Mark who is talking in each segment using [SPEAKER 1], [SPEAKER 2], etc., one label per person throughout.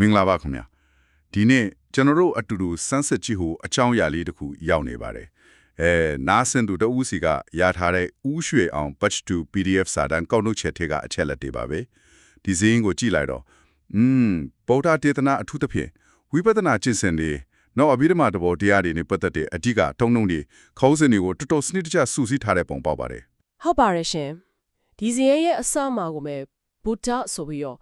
[SPEAKER 1] မင်္ဂလာပါခင်ဗျာဒီနေ့ကျွန်တော်တို့အတူတူစမ်းစစ်ကြည့်ဟိုအချောင်းအရာလေးတစ်ခုရောက်နေပါတယ်အဲနားဆင်သူတဦးစီကရထားတဲ့ဥရွှေအောင် batch 2 PDF စာတမ်းကောက်နှုတ်ချက်ထဲကအချက်လက်တွေပါပဲဒီဇင်းကိုကြည့်လိုက်တော့อืมဗုဒ္ဓတေသနာအထူးသဖြင့်ဝိပဿနာကျင့်စဉ်တွေနောက်အဘိဓမ္မာတဘောတရားတွေနဲ့ပတ်သက်တဲ့အဓိကထုံနှုံတွေခေါင်းစဉ်တွေကိုတော်တော်စနစ်တကျစုစည်းထားတဲ့ပုံပေါက်ပါတယ်
[SPEAKER 2] ဟုတ်ပါတယ်ရှင်ဒီဇင်ရဲ့အစမှာကိုမဲ့ဗုဒ္ဓဆိုပြီးတော့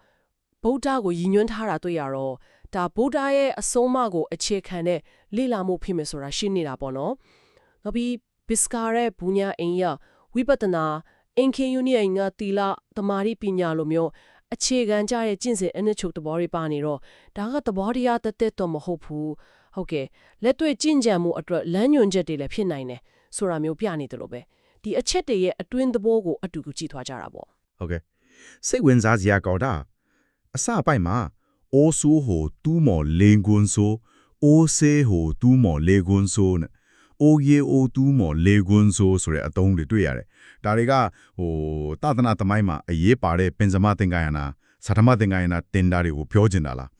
[SPEAKER 2] ဗုဒ္ဓကိုရည်ညွှန်းထားတာတွေ့ရတော့ဒါဗုဒ္ဓရဲ့အဆုံးအမကိုအခြေခံတဲ့လေ့လာမှုဖြစ်မယ်ဆိုတာရှင်းနေတာပေါ့နော်နောက်ပြီးဘစ္စကာရဲ့ဘူညာအင်ရဝိပဿနာအင်ခင်ယူနီယင်ကတီလာတမာရီပညာလိုမျိုးအခြေခံကြရဲ့ကျင့်စဉ်အနှစ်ချုပ်သဘောတွေပါနေတော့ဒါကသဘောတရားတက်တက်တော့မဟုတ်ဘူးဟုတ်ကဲ့လက်တွေ့ကျင့်ကြံမှုအတွက်လမ်းညွှန်ချက်တွေလည်းဖြစ်နိုင်တယ်ဆိုတာမျိုးပြနေတယ်လို့ပဲဒီအချက်တွေရဲ့အတွင်းသဘောကိုအတူတူကြည့်သွားကြတာပေါ့
[SPEAKER 3] ဟုတ်ကဲ့စိတ်ဝင်စားစရာကောင်းတာ အစပိုင်းမှာအိုးဆူဟိုတူးမော်လင်ကွန်းဆိုအိုးဆေးဟိုတူးမော်လေကွန်းဆိုနဲ့အိုးရေအိုးတူးမော်လေကွန်းဆိုဆိုတဲ့အသုံးတွေတွေ့ရတယ်ဒါတွေကဟိုသာသနာသမိုင်းမှာအရေးပါတဲ့ပင်စမသင်္ကာယနာသဓမ္မသင်္ကာယနာတင်တာတွေကိုပြောချင်တာလား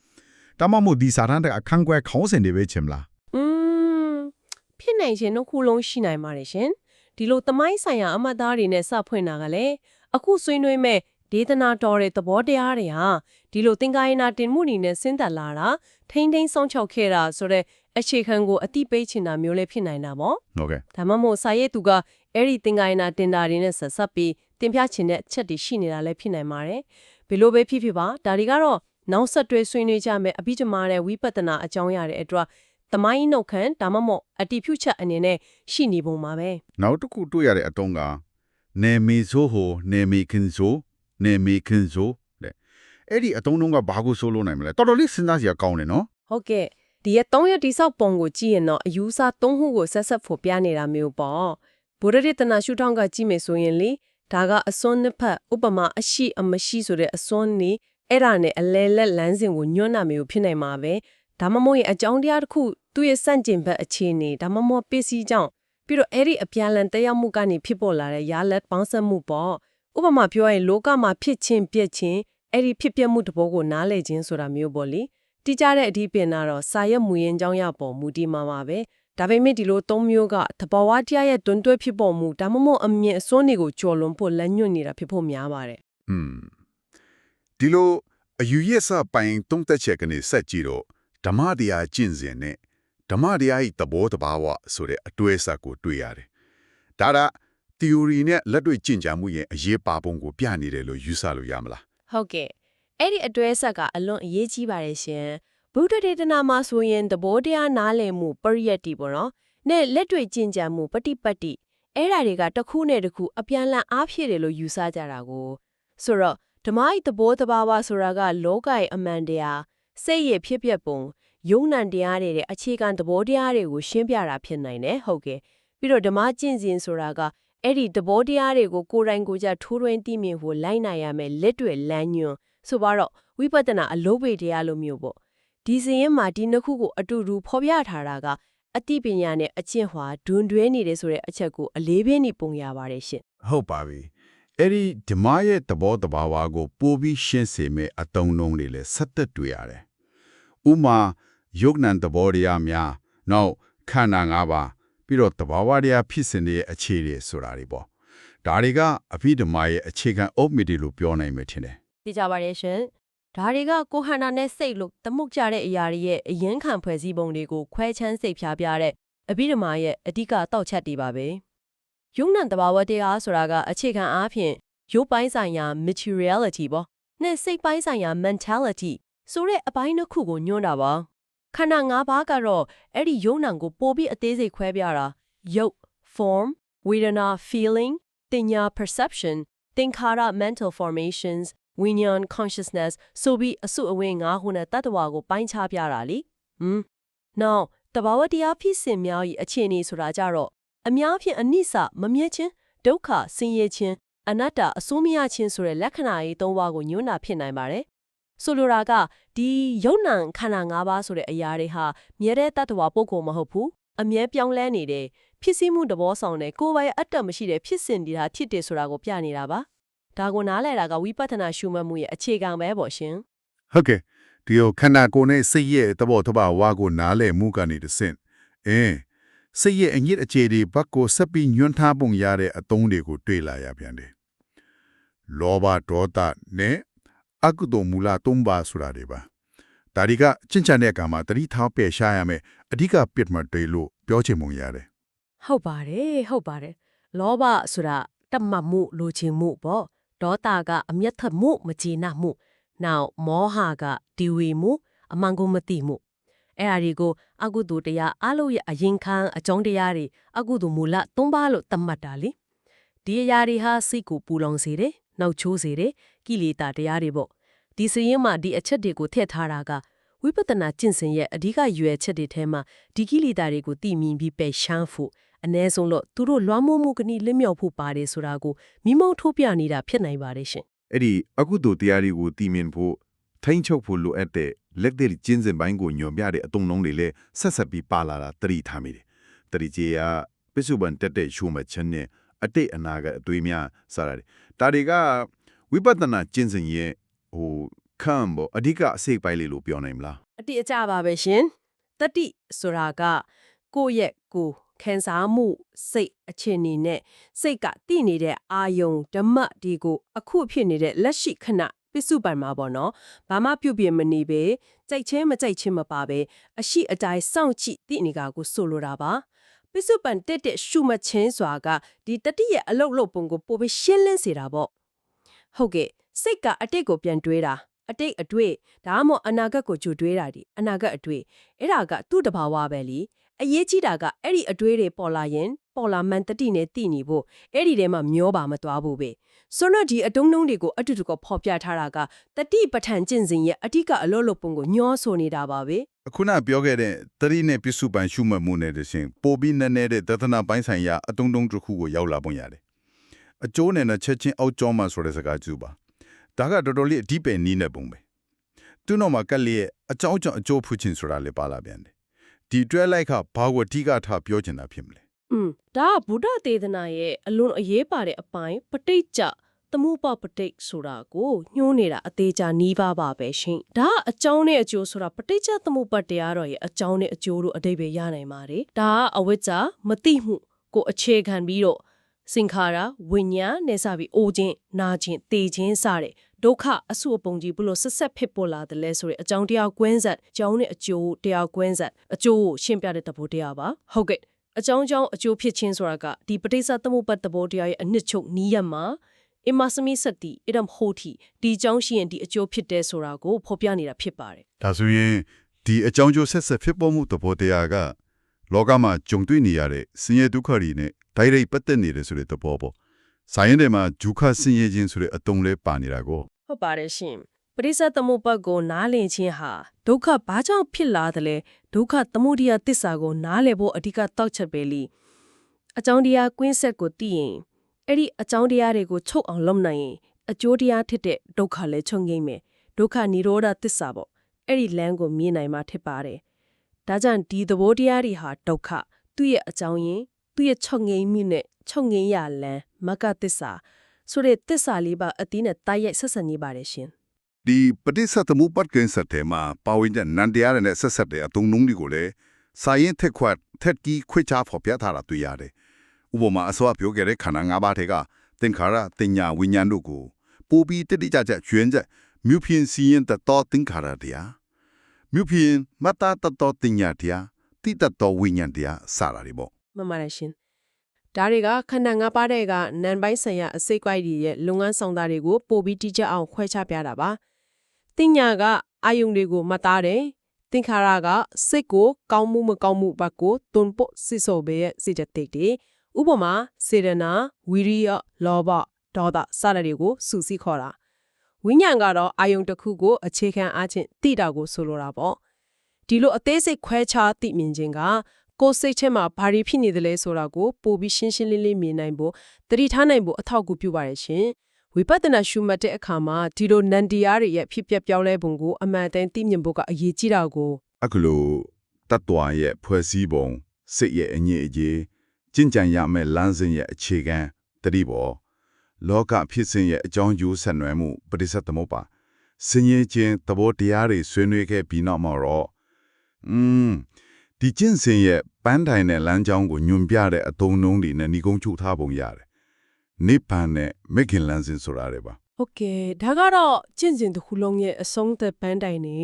[SPEAKER 3] တမမို့ဒီစာရန်တဲ့အခန်းကွဲခေါင်းစဉ်တွေပဲချင်မလား
[SPEAKER 2] อืมဖြစ်နိုင်ခြင်းတို့ခုလုံးရှိနိုင်ပါတယ်ရှင်ဒီလိုသမိုင်းဆိုင်ရာအမှတ်သားတွေနဲ့စဖွင့်တာကလည်းအခုဆွေးနွေးမဲ့ ဒေသနာတော်တဲ့သဘောတရားတွေဟာဒီလိုသင်္ကာယနာတင်မှုတွေနဲ့ဆင်းသက်လာတာထိမ့်ထိမ့်ဆောင်ချောက်ခဲ့တာဆိုတော့အခြေခံကိုအတိပေးချင်တာမျိုးလည်းဖြစ်နိုင်တာပေါ့
[SPEAKER 3] ဟုတ်ကဲ့
[SPEAKER 2] ဒါမှမဟုတ်စာရေးသူကအဲ့ဒီသင်္ကာယနာတင်တာတွေနဲ့ဆက်ဆက်ပြီးတင်ပြချင်တဲ့အချက်တွေရှိနေတာလည်းဖြစ်နိုင်ပါတယ်ဘယ်လိုပဲဖြစ်ဖြစ်ပါဒါတွေကတော့နောက်ဆက်တွဲဆွေးနွေးကြမယ်အပြီးကြမှာတဲ့ဝိပဿနာအကြောင်းရတဲ့အတွက်သမိုင်းနှုတ်ခမ်းဒါမှမဟုတ်အတိဖြူချက်အနေနဲ့ရှိနေပုံပါပဲ
[SPEAKER 1] နောက်တစ်ခုတွေ့ရတဲ့အတုံးကနေမီဆိုဟိုနေမီခင်ဆို နေမီခင်ဆိုတဲ့အဲ့ဒီအတုံးတုံးကဘာကိုဆိုလို့နိုင်မလဲတော်တော်လေးစဉ်းစားစရာကောင်းတယ်နော်
[SPEAKER 2] ဟုတ်ကဲ့ဒီရဲ့၃ရက်တိဆောက်ပုံကိုကြည့်ရင်တော့အယူဆ၃ခုကိုဆက်ဆက်ဖို့ပြနေတာမျိုးပေါ့ဘုရားရတနာရှုထောင့်ကကြည့်မယ်ဆိုရင်လေဒါကအစွန်းနှစ်ဖက်ဥပမာအရှိအမရှိဆိုတဲ့အစွန်းနေအဲ့ဒါနဲ့အလဲလက်လမ်းစဉ်ကိုညွှန်းတာမျိုးဖြစ်နိုင်မှာပဲဒါမှမဟုတ်ရင်အကြောင်းတရားတစ်ခုသူ့ရဲ့စန့်ကျင်ဘက်အခြေအနေဒါမှမဟုတ်ပစ္စည်းကြောင့်ပြီးတော့အဲ့ဒီအပြန်အလန်တက်ရောက်မှုကနေဖြစ်ပေါ်လာတဲ့ရာလက်ပေါင်းစပ်မှုပေါ့ ဥပမာပြောရင်လောကမှာဖြစ်ချင်းပြက်ချင်းအဲ့ဒီဖြစ်ပျက်မှုတစ်ဘောကိုနားလည်ခြင်းဆိုတာမျိုးပေါ့လေတိကျတဲ့အဓိပ္ပာယ်ကတော့စာရွက်မူရင်းကြောင်းရပေါ်မူတည်မှာပါပဲဒါပေမဲ့ဒီလိုသုံးမျိုးကသဘာဝတရားရဲ့တွန်းတွဲဖြစ်ပေါ်မှုဒါမှမဟုတ်အမြင့်အစွန်းတွေကိုကျော်လွန်ဖို့လက်ညွှန်နေတာဖြစ်ဖို့များပါတယ်
[SPEAKER 1] อืมဒီလိုအယူရစပိုင်တုံးသက်ချက်ကနေဆက်ကြည့်တော့ဓမ္မတရားကျင့်စဉ်နဲ့ဓမ္မတရားဤသဘောတဘာဝဆိုတဲ့အတွေ့အဆက်ကိုတွေ့ရတယ်ဒါက theory နဲ့လက်တွေ့ကျင့်ကြံမှုရဲ့အရေးပါပုံကိုပြနေတယ်လို့ယူဆလို့ရမလား
[SPEAKER 2] ဟုတ်ကဲ့အဲ့ဒီအတွဲဆက်ကအလွန်အရေးကြီးပါတယ်ရှင်ဗုဒ္ဓဒေသနာမှာဆိုရင်သဘောတရားနားလည်မှုပရိယတ်တီပေါ့နော်နဲ့လက်တွေ့ကျင့်ကြံမှုပฏิပတ်တိအဲ့ဓာတွေကတစ်ခုနဲ့တစ်ခုအပြန်အလှန်အားဖြည့်တယ်လို့ယူဆကြတာကိုဆိုတော့ဓမ္မဤသဘောတဘာဝဆိုတာကလောကရဲ့အမှန်တရားစိတ်ရဲ့ဖြစ်ပျက်ပုံယုံ nant တရားတွေတဲ့အခြေခံသဘောတရားတွေကိုရှင်းပြတာဖြစ်နိုင်တယ်ဟုတ်ကဲ့ပြီးတော့ဓမ္မကျင့်စဉ်ဆိုတာက အဲ့ဒီသဘောတရားတွေကိုကိုယ်တိုင်ကိုယ်ကျထိုးထွင်းသိမြင်ဖို့လိုက်နိုင်ရမယ်လက်တွေ့လမ်းညွှန်ဆိုပါတော့ဝိပဿနာအလုံးပေတရားလိုမျိုးပေါ့ဒီစရင်မှာဒီနှစ်ခုကိုအတူတူဖော်ပြထားတာကအတိပညာနဲ့အကျင့်ဟွာဒွန်တွဲနေတယ်ဆိုတဲ့အချက်ကိုအလေးပေးနေပုံရပါတယ်ရှင်
[SPEAKER 1] ဟုတ်ပါပြီအဲ့ဒီဓမ္မရဲ့သဘောတဘာဝကိုပို့ပြီးရှင်းစေမဲ့အတုံးလုံးတွေလည်းဆက်သက်တွေ့ရတယ်ဥမာယုတ်နံသဘောတရားများနောက်ခန္ဓာ၅ပါး ပြီးတော့သဘာဝတရားဖြစ်စဉ်တွေရဲ့အခြေတွေဆိုတာတွေပေါ့ဒါတွေကအဖိဓမ္မာရဲ့အခြေခံအုတ်မြစ်တွေလို့ပြောနိုင်မယ်ထင်တယ်
[SPEAKER 2] သိကြပါရဲ့ရှင်ဒါတွေကကိုဟန္တာနဲ့စိတ်လို့သမုတ်ကြတဲ့အရာတွေရဲ့အရင်ခံဖွဲ့စည်းပုံတွေကိုခွဲချမ်းစိတ်ဖြားပြတဲ့အဘိဓမ္မာရဲ့အဓိကတောက်ချက်တွေပါပဲယုံနံတဘာဝတရားဆိုတာကအခြေခံအားဖြင့်ရုပ်ပိုင်းဆိုင်ရာ materiality ပေါ့နဲ့စိတ်ပိုင်းဆိုင်ရာ mentality ဆိုတဲ့အပိုင်းတစ်ခုကိုညွှန်းတာပါ ခန္ဓာ၅ပါးကတော့အဲ့ဒီယုံနံကိုပို့ပြီးအသေးစိတ်ခွဲပြတာယုတ် form ဝေဒနာ feeling တင်ညာ perception သင်္ခါရ mental formations ဝိညာဉ် consciousness ဆိုပြီးအစုအဝေးငါးခုနဲ့တတ္တဝါကိုပိုင်းခြားပြတာလीဟမ် now တဘာဝတရားဖြစ်စဉ်များ၏အခြေအနေဆိုတာကြတော့အများဖြင့်အနိစ္စမမြဲခြင်းဒုက္ခဆင်းရဲခြင်းအနတ္တအစိုးမရခြင်းဆိုတဲ့လက္ခဏာရေးသုံးပါးကိုညွှန်းတာဖြစ်နိုင်ပါတယ် ဆိုလိုတာကဒီယုံနံခန္ဓာ၅ပါးဆိုတဲ့အရာတွေဟာမြဲတဲ့တတ္တဝါပုဂ္ဂိုလ်မဟုတ်ဘူးအမြဲပြောင်းလဲနေတယ်ဖြစ်စည်းမှုသဘောဆောင်တဲ့ကိုယ်ပိုင်အတ္တမရှိတဲ့ဖြစ်စဉ်တွေဟာဖြစ်တယ်ဆိုတာကိုပြနေတာပါဒါကိုနားလည်တာကဝိပဿနာရှုမှတ်မှုရဲ့အခြေခံပဲပေါ့ရှင်
[SPEAKER 1] ဟုတ်ကဲ့ဒီကိုခန္ဓာကိုယ်နဲ့စိတ်ရဲ့သဘောတဘာဝကိုနားလည်မှုကနေတစ်ဆင့်အင်းစိတ်ရဲ့အညစ်အခြေတွေဘက်ကိုဆက်ပြီးညွှန်းထားပုံရတဲ့အသုံးတွေကိုတွေ့လာရပြန်တယ်လောဘဒေါသနဲ့ အကုသိုလ်မူလသုံးပါဆိုတာတွေပါဒါတွေကချင့်ချန်တဲ့အခါမှာတတိထားပယ်ရှားရမယ်အဓိကပြစ်မှတ်တွေလို့ပြောချင်ပုံရတယ်
[SPEAKER 2] ဟုတ်ပါတယ်ဟုတ်ပါတယ်လောဘဆိုတာတတ်မှတ်မှုလိုချင်မှုပေါ့ဒေါသကအမျက်ထက်မှုမကျေနပ်မှုနောက်မောဟကဒီဝီမှုအမှန်ကိုမသိမှုအဲ့အရာတွေကိုအကုသိုလ်တရားအလို့ရဲ့အရင်ခံအကြောင်းတရားတွေအကုသိုလ်မူလသုံးပါလို့သတ်မှတ်တာလေဒီအရာတွေဟာစိတ်ကိုပူလောင်စေတယ်နောက်ချိုးစေတယ်ကိလေသာတရားတွေပေါ့ ဒီစရင်မှာဒီအချက်တွေကိုထည့်ထားတာကဝိပဿနာကျင့်စဉ်ရဲ့အဓိကရွယ်ချက်တွေထဲမှာဒီကိလေသာတွေကိုသိမြင်ပြီးပယ်ရှမ်းဖို့အ ਨੇ ဆုံးတော့သူတို့လွှမ်းမိုးမှုကဏီလင့်မြောက်ဖို့ပါတယ်ဆိုတာကိုမိမုံထိုးပြနေတာဖြစ်နိုင်ပါတယ်ရှင်
[SPEAKER 4] အဲ့ဒီအကုသိုလ်တရားတွေကိုတည်မြင်ဖို့ထိမ့်ချုပ်ဖို့လိုအပ်တဲ့လက်တဲ့ကျင်းစဉ်ပိုင်းကိုညွန်ပြတဲ့အတုံးလုံးတွေလည်းဆက်ဆက်ပြီးပါလာတာတတိထားမိတယ်။တတိကြီးကပစ္စုပန်တက်တဲ့ရှုမှတ်ချက်နဲ့အတိတ်အနာကအသွေးများစတာတွေဒါတွေကဝိပဿနာကျင့်စဉ်ရဲ့ ဟိုခံဘောအဓိကအစိတ်ပိုင်းလေးလို့ပြောနိုင်မလား
[SPEAKER 2] အတိအကျပါပဲရှင်တတိဆိုတာကကိုယ့်ရဲ့ကိုယ်ခံစားမှုစိတ်အခြေအနေနဲ့စိတ်ကတည်နေတဲ့အာယုံဓမ္မဒီကိုအခုဖြစ်နေတဲ့လက်ရှိခဏပစ္စုပန်မှာပေါ့နော်ဘာမှပြုတ်ပြမနေပဲကြိုက်ချင်းမကြိုက်ချင်းမပါပဲအရှိအတိုင်းစောင့်ကြည့်တည်နေတာကိုဆိုလိုတာပါပစ္စုပန်တက်တဲ့ရှုမချင်းစွာကဒီတတိရဲ့အလုတ်လုတ်ပုံကိုပိုပြီးရှင်းလင်းစေတာပေါ့ဟုတ်ကဲ့ စိတ်ကအတိတ်ကိုပြန်တွေးတာအတိတ်အတွေ့ဒါမှမဟုတ်အနာဂတ်ကိုကြိုတွေးတာဒီအနာဂတ်အတွေ့အဲ့ဒါကသူ့တဘာဝပဲလीအရေးကြီးတာကအဲ့ဒီအတွေးတွေပေါ်လာရင်ပေါ်လာမှန်တတိနဲ့တည်နေဖို့အဲ့ဒီထဲမှာမျောပါမသွားဘူးပဲဆိုတော့ဒီအတုံးတုံးတွေကိုအတူတူကဖော်ပြထားတာကတတိပဋ္ဌာန်ကျင့်စဉ်ရဲ့အဓိကအလို့လို့ပုံကိုညှောဆိုနေတာပါပဲ
[SPEAKER 1] အခုနပြောခဲ့တဲ့တတိနဲ့ပြစ္စုပန်ရှုမှတ်မှုနဲ့တရှင်ပိုပြီးနည်းနည်းတဲ့သဒ္ဒနာပိုင်းဆိုင်ရာအတုံးတုံးတစ်ခုကိုရောက်လာပုံရတယ်။အကျိုးနဲ့နဲ့ချက်ချင်းအောက်ကျောင်းမှဆိုတဲ့စကားကျူပါ။ ဒါကတော်တော်လေးအဓိပ္ပာယ်နီးနေပုံပဲ။သူ့နောက်မှာကက်လျက်အကြောင်းကြောင့်အကျိုးဖူးခြင်းဆိုတာလည်းပါလာပြန်တယ်။ဒီတွဲလိုက်ကဘာကိုအဓိကထားပြောချင်တာဖြစ်မလဲ
[SPEAKER 2] อืมဒါကဗုဒ္ဓသေသနာရဲ့အလွန်အရေးပါတဲ့အပိုင်းပဋိကြသမုပပဋိဆိုတာကိုညှိုးနေတာအသေးချာနီးပါးပါပဲရှင်ဒါကအကြောင်းနဲ့အကျိုးဆိုတာပဋိကြသမုပတရားတော်ရဲ့အကြောင်းနဲ့အကျိုးတို့အတိတ်ပဲရနိုင်ပါတယ်ဒါကအဝိဇ္ဇာမတိမှုကိုအခြေခံပြီးတော့စင်္ခါရဝိညာဉ်နဲ့စပြီးအိုခြင်းနာခြင်းတေခြင်းစတဲ့ ဒုက္ခအဆုအပုံကြီးဘလို့ဆက်ဆက်ဖြစ်ပေါ်လာတယ်လဲဆိုတဲ့အကြောင်းတရားကွင်းဆက်အကြောင်းနဲ့အကျိုးတရားကွင်းဆက်အကျိုးကိုရှင်းပြတဲ့သဘောတရားပါဟုတ်ကဲ့အကြောင်းကြောင့်အကျိုးဖြစ်ခြင်းဆိုတာကဒီပဋိစ္စသမုပ္ပတ်သဘောတရားရဲ့အနှစ်ချုပ်နီးရမှာအမစမိစတိအရမ်ဟိုတီဒီအကြောင်းရှိရင်ဒီအကျိုးဖြစ်တဲ့ဆိုတာကိုဖော်ပြနေတာဖြစ်ပါတယ်။
[SPEAKER 1] ဒါဆိုရင်ဒီအကြောင်းကျိုးဆက်ဆက်ဖြစ်ပေါ်မှုသဘောတရားကလောကမှာကြုံတွေ့နေရတဲ့ဆင်းရဲဒုက္ခတွေနဲ့ဒိုင်ရိတ်ပတ်သက်နေတယ်ဆိုတဲ့သဘောပေါ့။ ဆိုင်းရဲမှာဂျုခဆင်းရဲခြင်းဆိုတဲ့အတုံးလေးပါနေတာကို
[SPEAKER 2] ဟုတ်ပါတယ်ရှင်ပဋိစ္စသမုပ္ပတ်ကိုနားလည်ခြင်းဟာဒုက္ခဘာကြောင့်ဖြစ်လာတယ်လဲဒုက္ခသမုဒယသစ္စာကိုနားလည်ဖို့အဓိကတောက်ချက်ပဲလीအကြောင်းတရားကွင်းဆက်ကိုသိရင်အဲ့ဒီအကြောင်းတရားတွေကိုချုပ်အောင်လုပ်နိုင်ရင်အကျိုးတရားဖြစ်တဲ့ဒုက္ခလည်းချုပ်ငိမ့်မယ်ဒုက္ခនិရောဓသစ္စာပေါ့အဲ့ဒီလမ်းကိုမြင်နိုင်မှာဖြစ်ပါတယ်ဒါကြောင့်ဒီသဘောတရားတွေဟာဒုက္ခသူ့ရဲ့အကြောင်းရင်း သူ့ရဲ့ချုပ်ငိမ့်မှုနဲ့ချုပ်ငိမ့်ရလမ်းမကသစ္စာဆိုတဲ့သစ္စာလေးပါအသီးနဲ့တိုက်ရိုက်ဆက်ဆံနေပါတယ်ရှင်
[SPEAKER 1] ဒီပဋိစ္စသမုပ္ပတ်ကိစ္စတဲ့မှာပါဝင်တဲ့နန္တရားနဲ့ဆက်ဆက်တဲ့အတုံးလုံးတွေကိုလည်းစာရင်ထက်ခွတ်ထက်ကြီးခွေချဖော်ပြထားတာတွေ့ရတယ်။ဥပမာအစောပြောခဲ့တဲ့ခန္ဓာ၅ပါးထဲကသင်္ခါရတင်ညာဝိညာဉ်တို့ကိုပိုပြီးတတိကြကြကျွင်းချက်မြုဖြင်းစီရင်တတော်သင်္ခါရတရားမြုဖြင်းမတတတော်တင်ညာတရားတိတတော်ဝိညာဉ်တရားစတာတွေပေါ့
[SPEAKER 2] မှန်ပါတယ်ရှင်ဒါတွေကခန္ဓာ၅ပါးတဲ့ကနံပိုင်းဆိုင်ရာအစိတ်ကွိုက်တွေရဲ့လုပ်ငန်းဆောင်တာတွေကိုပို့ပြီးတိကျအောင်ခွဲခြားပြတာပါတင်ညာကအာယုန်တွေကိုမှတ်သားတယ်သင်္ခါရကစိတ်ကိုကောင်းမှုမကောင်းမှုဘက်ကိုတွန်းပို့စစ်စောပဲရဲ့စိတ်တက်တွေဥပမာစေရနာဝီရိယလောဘဒေါသစတဲ့တွေကိုစုစည်းခေါ်တာဝိညာဉ်ကတော့အာယုန်တစ်ခုကိုအခြေခံအားဖြင့်တိတာကိုဆိုလိုတာပေါ့ဒီလိုအသေးစိတ်ခွဲခြားသိမြင်ခြင်းက ကိုယ်စိတ်ထဲမှာဘာတွေဖြစ်နေသလဲဆိုတာကိုပိုပြီးရှင်းရှင်းလင်းလင်းမြင်နိုင်ဖို့တတိထားနိုင်ဖို့အထောက်အကူပြုပါတယ်ရှင်ဝိပဿနာရှုမှတ်တဲ့အခါမှာဒီလိုနန္တရားတွေရဲ့ဖြစ်ပျက်ပြောင်းလဲပုံကိုအမှန်တန်သိမြင်ဖို့ကအရေးကြီးတာကို
[SPEAKER 1] အခုလိုတတ္တဝါရဲ့ဖွဲ့စည်းပုံစိတ်ရဲ့အငြိအကျေးကျင့်ကြံရမယ့်လမ်းစဉ်ရဲ့အခြေခံတတိပေါ်လောကဖြစ်စဉ်ရဲ့အကြောင်းကျိုးဆက်နွယ်မှုပဋိစ္စသမုပ္ပါစင်ရင်ချင်းသဘောတရားတွေဆွေးနွေးခဲ့ပြီးနောက်မှာတော့อืม ဒီကျင့်စဉ်ရဲ့ပန်းတိုင်နဲ့လမ်းကြောင်းကိုညွန်ပြတဲ့အသုံးအနှုန်းတွေနဲ့ညီကုန်းချုပ်ထားပုံရတယ်နိဗ္ဗာန်နဲ့မဂ်ခင်လမ်းစဉ်ဆိုတာတွေပါ
[SPEAKER 2] ဟုတ်ကဲ့ဒါကတော့ကျင့်စဉ်တစ်ခုလုံးရဲ့အဆုံးသက်ပန်းတိုင်နေ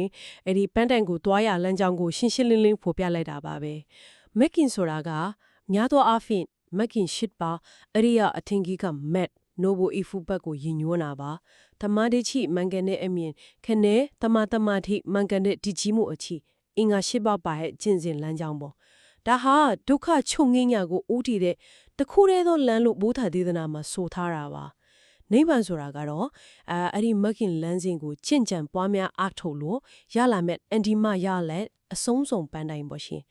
[SPEAKER 2] အဲ့ဒီပန်းတိုင်ကိုတွားရလမ်းကြောင်းကိုရှင်းရှင်းလင်းလင်းဖော်ပြလိုက်တာပါပဲမက်ကင်ဆိုတာကများသောအားဖြင့်မက်ကင်ရှစ်ပါအရိယာအထင်ကြီးကမက်နိုဘိုအီဖူဘတ်ကိုယဉ်ညွှန်းတာပါတမန်တိချိမန်ကန်တဲ့အမြင်ခနဲတမတမတိမန်ကန်တဲ့ဒီကြီးမှုအချီ အင်္ဂါရှစ်ပါပါရဲ့ကျင့်စဉ်လမ်းကြောင်းပေါ့ဒါဟာဒုက္ခချုပ်ငင်းညာကိုဦးတည်တဲ့တခုတည်းသောလမ်းလို့ဘိုးထာဒေသနာမှာဆိုထားတာပါနိဗ္ဗာန်ဆိုတာကတော့အဲအဲ့ဒီမက္ခင်လမ်းစဉ်ကိုချင့်ကြံပွားများအားထုတ်လို့ရလာမဲ့အန်ဒီမရလက်အဆုံးစုံပန်းတိုင်းပေါ့ရှင်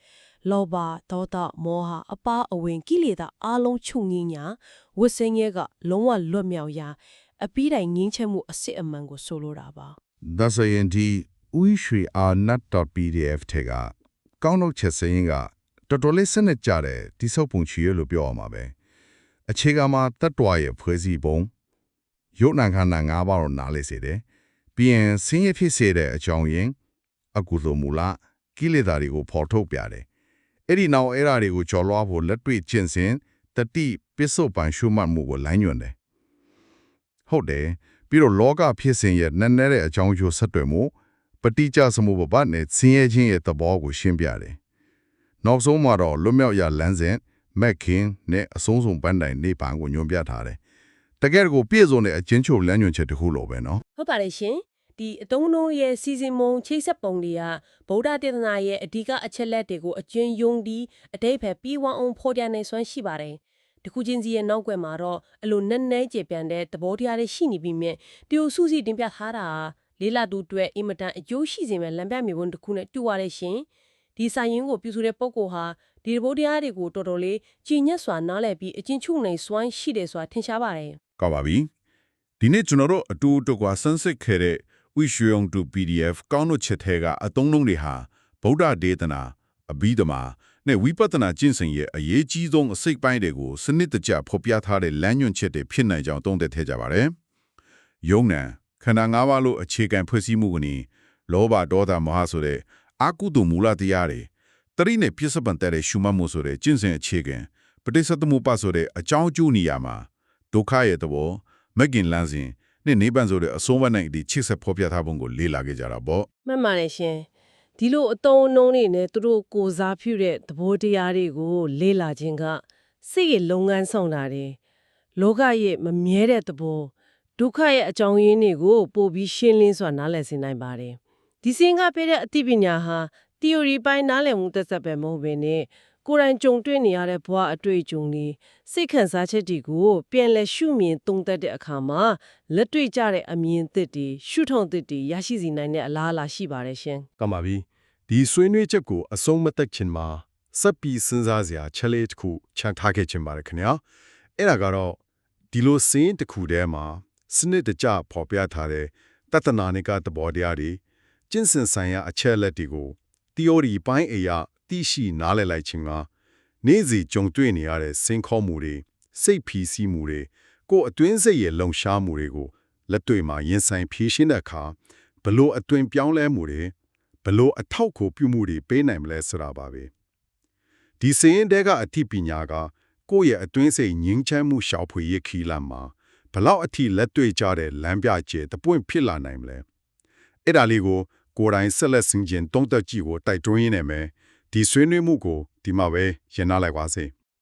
[SPEAKER 2] လောဘဒေါသမောဟအပါအဝင်ကိလေသာအလုံးချုပ်ငင်းညာဝိစင်းရဲ့ကလုံးဝလွတ်မြောက်ရာအပြီးတိုင်ငင်းချက်မှုအစစ်အမှန်ကိုဆိုလိုတာပါ
[SPEAKER 3] ဒါဆိုရင်ဒီ ဥရွှေ r.pdf ထဲကကောင်းတော့ချက်စရင်ကတော်တော်လေးစနစ်ကြတယ်ဒီစောက်ပုံချီရလို့ပြောအောင်ပါပဲအခြေခံမှာတတ်တော်ရဲ့ဖွဲ့စည်းပုံရုပ်နာခန္ဓာ၅ပါးတော့နားလေစေတယ်ပြီးရင်ဆင်းရဲဖြစ်စေတဲ့အကြောင်းရင်းအကုသိုလ်မူလကိလေသာတွေကိုဖော်ထုတ်ပြတယ်အဲ့ဒီနောက်အဲ့ဓာတွေကိုကျော်လွှားဖို့လက်တွေ့ကျင့်စဉ်တတိပစ္စုပန်ရှုမှတ်မှုကိုလိုင်းညွှန်တယ်ဟုတ်တယ်ပြီးတော့လောကဖြစ်စဉ်ရဲ့နက်နဲတဲ့အကြောင်းအကျိုးဆက်တွေမှု ပဋိကြစမှုပပနဲ့ဆင်းရဲခြင်းရဲ့သဘောကိုရှင်းပြတယ်နောက်ဆုံးမှာတော့လွတ်မြောက်ရလမ်းစဉ်မက်ခင်နဲ့အဆုံးစုံပန်းတိုင်နေပန်ကိုညွှန်ပြထားတယ်တကယ်ကိုပြည့်စုံတဲ့အချင်းချုပ်လမ်းညွှန်ချက်တစ်ခုလိုပဲနော်
[SPEAKER 2] ဟုတ်ပါတယ်ရှင်ဒီအတုံးလုံးရဲ့စီစဉ်မုံချိတ်ဆက်ပုံတွေကဗုဒ္ဓတေသနာရဲ့အဓိကအချက်လက်တွေကိုအကျဉ်းယုံပြီးအတိတ်ပဲပြီးဝအောင်ဖော်ပြနေစွမ်းရှိပါတယ်တခုချင်းစီရဲ့နောက်ွယ်မှာတော့အလိုနဲ့နဲကျေပြန်တဲ့သဘောတရားတွေရှိနေပြီးမြဲတ िव စုစီတင်ပြထားတာ လေးလာတူအတွက်အင်မတန်အကျိုးရှိစေမဲ့လမ်းပြမြေပုံတစ်ခုနဲ့တူရတဲ့ရှင်ဒီစာရင်းကိုပြုစုတဲ့ပုံကိုဟာဒီသဘောတရားတွေကိုတော်တော်လေးကြည်ညက်စွာနားလည်ပြီးအချင်းချုပ်နိုင်စွမ်းရှိတယ်ဆိုတာထင်ရှားပါတယ်
[SPEAKER 1] ကောက်ပါပြီဒီနေ့ကျွန်တော်တို့အတူတူကွာဆန်းစစ်ခဲ့တဲ့ဝိရွှေအောင်တူ PDF ကောင်းတို့ချက်ထဲကအသုံးလုံးတွေဟာဗုဒ္ဓဒေသနာအဘိဓမ္မာနဲ့ဝိပဿနာကျင့်စဉ်ရဲ့အရေးကြီးဆုံးအစိတ်ပိုင်းတွေကိုစနစ်တကျဖော်ပြထားတဲ့လမ်းညွှန်ချက်တွေဖြစ်နိုင်ကြောင်းသုံးသပ်ထည့်ကြပါတယ်။ယုံနံ ခန္ဓာ၅ပါးလို့အခြေခံဖွဲ့စည်းမှုကနေလောဘဒေါသမောဟဆိုတဲ့အကုသိုလ်မူလတရားတွေတတိနဲ့ပြစ္ဆပန်တဲ့ရှုမှတ်မှုဆိုတဲ့ကျင့်စဉ်အခြေခံပဋိစ္စသမုပ္ပါဆိုတဲ့အကြောင်းအကျိုးနေရာမှာဒုက္ခရဲ့သဘောမဂ်ကင်လန်းစဉ်နဲ့နိဗ္ဗာန်ဆိုတဲ့အဆုံးအမနိုင်ဒီချစ်ဆက်ဖော်ပြထားပုံကိုလေ့လာခဲ့ကြတာပေါ့
[SPEAKER 2] မှန်ပါတယ်ရှင်ဒီလိုအတုံးအနှုံးတွေနဲ့သူတို့ကိုယ်စားပြုတဲ့သဘောတရားတွေကိုလေ့လာခြင်းကစိတ်ရဲ့လုပ်ငန်းဆောင်တာတွေလောကရဲ့မမြဲတဲ့သဘော ဒုက္ခရဲ့အကြောင်းရင်းတွေကိုပို့ပြီးရှင်းလင်းစွာနားလည်စေနိုင်ပါတယ်ဒီစင်ကပေးတဲ့အသိပညာဟာ theory ပိုင်းနားလည်မှုသက်သက်ပဲမဟုတ်ဘဲနဲ့ကိုယ်တိုင်ကြုံတွေ့နေရတဲ့ဘဝအတွေ့အကြုံတွေစိတ်ခံစားချက်တွေကိုပြန်လည်ရှုမြင်သုံးသပ်တဲ့အခါမှာလက်တွေ့ကျတဲ့အမြင်သစ်တွေရှုထောင့်သစ်တွေရရှိစေနိုင်တဲ့အလားအလာရှိပါတယ်ရှင်
[SPEAKER 5] ကမှာပြီဒီဆွေးနွေးချက်ကိုအဆုံးမသက်ခြင်းမှာစပ်ပြီးစဉ်းစားစရာချက်လေးတစ်ခုချန်ထားခဲ့ခြင်းပါတယ်ခင်ဗျာအဲ့ဒါကတော့ဒီလိုစင်းတစ်ခုတည်းမှာ စနစ်တကျဖော်ပြထားတဲ့တသနာနိကသဘောတရားတွေကျင့်စဉ်ဆိုင်ရာအချက်လက်တွေကို theory ပိုင်းအရာသိရှိနားလည်လိုက်ခြင်းကနေ့စီကြုံတွေ့နေရတဲ့စင်ခေါ်မှုတွေစိတ်ဖီစီးမှုတွေကိုယ်အတွင်းစိတ်ရဲ့လုံရှားမှုတွေကိုလက်တွေ့မှာရင်ဆိုင်ဖြေရှင်းတဲ့အခါဘလို့အတွင်ပြောင်းလဲမှုတွေဘလို့အထောက်ကိုပြုမှုတွေပေးနိုင်မလဲဆိုတာပါပဲဒီစရင်တဲကအထိပညာကကိုယ့်ရဲ့အတွင်းစိတ်ငြင်းချမ်းမှုရှောက်ဖွေရခီလာမှာ ဘလောက်အထိလက်တွေ့ကြတဲ့လမ်းပြကျဲတပွင့်ဖြစ်လာနိုင်မလဲအဲ့ဒါလေးကိုကိုယ်တိုင်ဆက်လက်ဆင်ခြင်တုံးသက်ကြည့်ကိုတိုက်တွန်းရင်းနေမယ်ဒီဆွေးနွေးမှုကိုဒီမှာပဲရင်နာလိုက်ပါစေ။